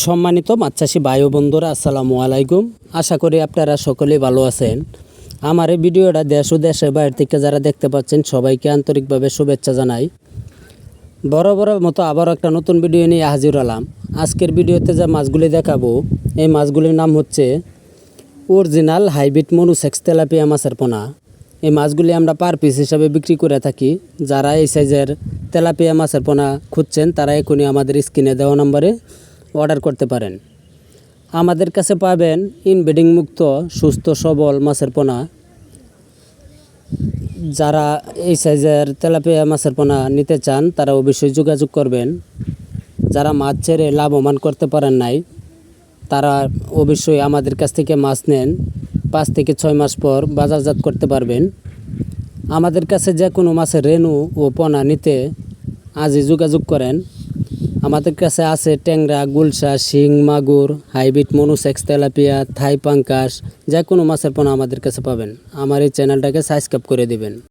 সম্মানিত মাছ চাষি ভাই ও বন্ধুরা, আসসালামু আলাইকুম। আশা করি আপনারা সকলেই ভালো আছেন। আমার এই ভিডিওটা দেশ ও দেশের বাইরে থেকে যারা দেখতে পাচ্ছেন, সবাইকে আন্তরিকভাবে শুভেচ্ছা জানাই। বড় বড় মতো আবার একটা নতুন ভিডিও নিয়ে হাজির হলাম। আজকের ভিডিওতে যে মাছগুলি দেখাবো, এই মাছগুলির নাম হচ্ছে অরিজিনাল হাইব্রিড মনুসেক্স তেলাপিয়া মাছের পোনা। এই মাছগুলি আমরা পার পিস হিসাবে বিক্রি করে থাকি। যারা এই সাইজের তেলাপিয়া মাছের পোনা খুঁজছেন, তারা এখনই আমাদের স্ক্রিনে দেওয়া নম্বরে অর্ডার করতে পারেন। আমাদের কাছে পাবেন ইনবেডিং মুক্ত, সুস্থ, সবল মাছের পোনা। যারা এই সাইজের তেলাপিয়া মাছের পোনা নিতে চান, তারা অবশ্যই যোগাযোগ করবেন। যারা মাছ ছেড়ে লাভবান করতে পারেন নাই, তারা অবশ্যই আমাদের কাছ থেকে মাছ নেন। পাঁচ থেকে ছয় মাস পর বাজারজাত করতে পারবেন। আমাদের কাছে যে কোনো মাছের রেণু ও পোনা নিতে আজই যোগাযোগ করেন। আমাদের কাছে আছে ট্যাংরা, গুলশা, শিং, মাগুর, হাইব্রিড মনুসেক্স, তেলাপিয়া, থাই পাঙ্কাস যে কোনো মাছের পোনা আমাদের কাছে পাবেন। আমার এই চ্যানেলটাকে সাবস্ক্রাইব করে দিবেন।